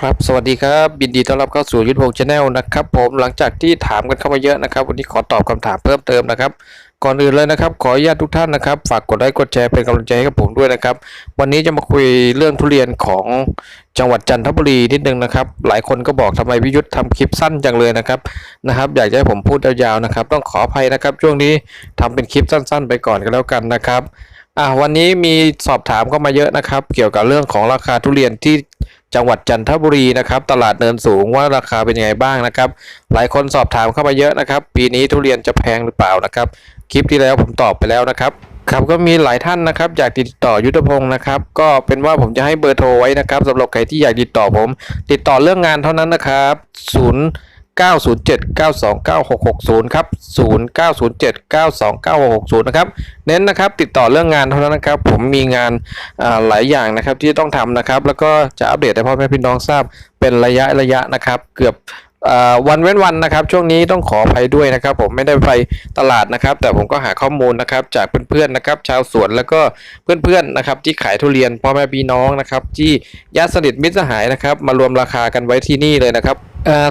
ครับ สวัสดีครับยินดีต้อนรับเข้าสู่ยุทธพงศ์ชาแนลนะครับ ผมหลังจากที่ถามกันเข้ามาเยอะนะครับ วันนี้ขอตอบคำถามเพิ่มเติมนะครับ ก่อนอื่นเลยนะครับ ขออนุญาตทุกท่านนะครับ ฝากกดไลค์กดแชร์เป็นกำลังใจให้กับผมด้วยนะครับ วันนี้จะมาคุยเรื่องทุเรียนของจังหวัดจันทบุรีนิดนึงนะครับ หลายคนก็บอกทำไมพิยุทธ์ทำคลิปสั้นจังเลยนะครับนะครับ อยากจะให้ผมพูดยาวๆนะครับ ต้องขออภัยนะครับ ช่วงนี้ทำเป็นคลิปสั้น ๆ ไปก่อนก็แล้วกันนะครับอะวันนี้มีสอบถามเข้ามาเยอะนะครับ เกี่ยวกับเรื่องของราคาทุเรียนที่ จังหวัดจันทบุรีนะครับ ตลาดเนินสูงว่าราคาเป็นยังไงบ้างนะครับ หลายคนสอบถามเข้ามาเยอะนะครับ ปีนี้ทุเรียนจะแพงหรือเปล่านะครับ คลิปที่แล้วผมตอบไปแล้วนะครับครับก็มีหลายท่านนะครับอยากติดต่อยุทธพงศ์นะครับ ก็เป็นว่าผมจะให้เบอร์โทรไว้นะครับสำหรับใครที่อยากติดต่อผม ติดต่อเรื่องงานเท่านั้นนะครับ 0 907 929 660 ครับ 0 907 929 660 นะครับ เน้นนะครับติดต่อเรื่องงานเท่านั้นนะครับ ผมมีงานาหลายอย่างนะครับที่ต้องทำนะครับ แล้วก็จะอัปเดตให้พ่อแม่พี่น้องทราบเป็นระยะระยะนะครับ เกือบวันเว้นวันนะครับ ช่วงนี้ต้องขออภัยด้วยนะครับ ผมไม่ได้ไปตลาดนะครับ แต่ผมก็หาข้อมูลนะครับ จากเพื่อนๆนะครับ ชาวสวนแล้วก็เพื่อนๆนะครับ ที่ขายทุเรียนพ่อแม่พี่น้องนะครับ ที่ญาติสนิทมิตรสหายนะครับ มารวมราคากันไว้ที่นี่เลยนะครับ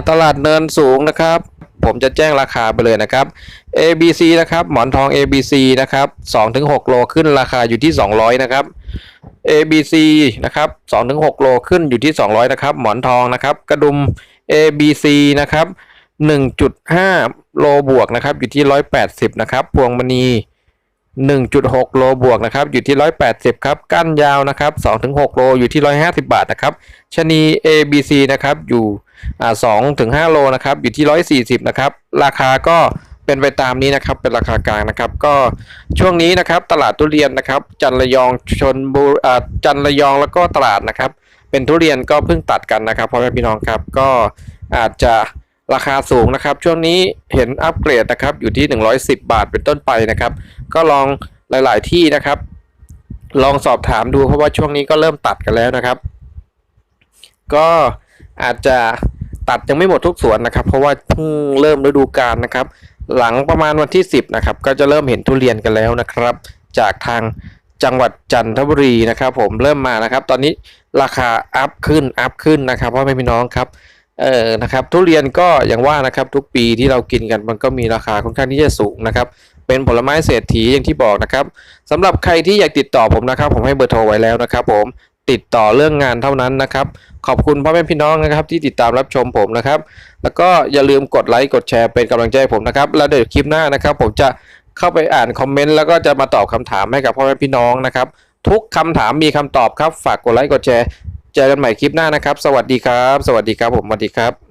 ตลาดเนินสูงนะครับ ผมจะแจ้งราคาไปเลยนะครับ ABC นะครับ หมอนทอง ABC นะครับ2-6 โลขึ้นราคาอยู่ที่ 200 นะครับ ABC นะครับ2-6 โลขึ้นอยู่ที่ 200 นะครับ หมอนทองนะครับ กระดุม ABC นะครับ 1.5 โลบวกนะครับ อยู่ที่ 180 นะครับ พวงมณี1.6 โลบวกนะครับอยู่ที่ 180 ครับก้านยาวนะครับ2-6 โลอยู่ที่ 150 บาทนะครับชนี ABC นะครับอยู่ สอ่า2ถึง5โลนะครับอยู่ที่ 140นะครับราคาก็เป็นไปตามนี้นะครับเป็นราคากลางนะครับ ก็ช่วงนี้นะครับตลาดทุเรียนนะครับ จันระยองชนบุรีจันทร์ระยองแล้วก็ตลาดนะครับ เป็นทุเรียนก็เพิ่งตัดกันนะครับพ่อแม่พี่น้องครับก็อาจจะราคาสูงนะครับ ช่วงนี้เห็นอัปเกรดนะครับอยู่ที่ 110 บาทเป็นต้นไปนะครับ ก็ลองหลาย ๆ ที่นะครับ ลองสอบถามดูเพราะว่าช่วงนี้ก็เริ่มตัดกันแล้วนะครับ ก็ อาจจะตัดยังไม่หมดทุกสวนนะครับ เพราะว่าเพิ่งเริ่มฤดูกาลนะครับ หลังประมาณวันที่ 10นะครับก็จะเริ่มเห็นทุเรียนกันแล้วนะครับ จากทางจังหวัดจันทบุรีนะครับ ผมเริ่มมานะครับ ตอนนี้ราคาอัพขึ้นอัพขึ้นนะครับพ่อแม่พี่น้องครับเออนะครับ ทุเรียนก็อย่างว่านะครับทุกปีที่เรากินกันมันก็มีราคาค่อนข้างที่จะสูงนะครับ เป็นผลไม้เศรษฐีอย่างที่บอกนะครับสำหรับใครที่อยากติดต่อผมนะครับ ผมให้เบอร์โทรไว้แล้วนะครับ ผม ติดต่อเรื่องงานเท่านั้นนะครับ ขอบคุณพ่อแม่พี่น้องนะครับที่ติดตามรับชมผมนะครับ แล้วก็อย่าลืมกดไลค์กดแชร์เป็นกำลังใจผมนะครับ แล้วเดี๋ยวคลิปหน้านะครับ ผมจะเข้าไปอ่านคอมเมนต์แล้วก็จะมาตอบคำถามให้กับพ่อแม่พี่น้องนะครับ ทุกคำถามมีคำตอบครับ ฝากกดไลค์กดแชร์ เจอกันใหม่คลิปหน้านะครับ สวัสดีครับ สวัสดีครับผมสวัสดีครับ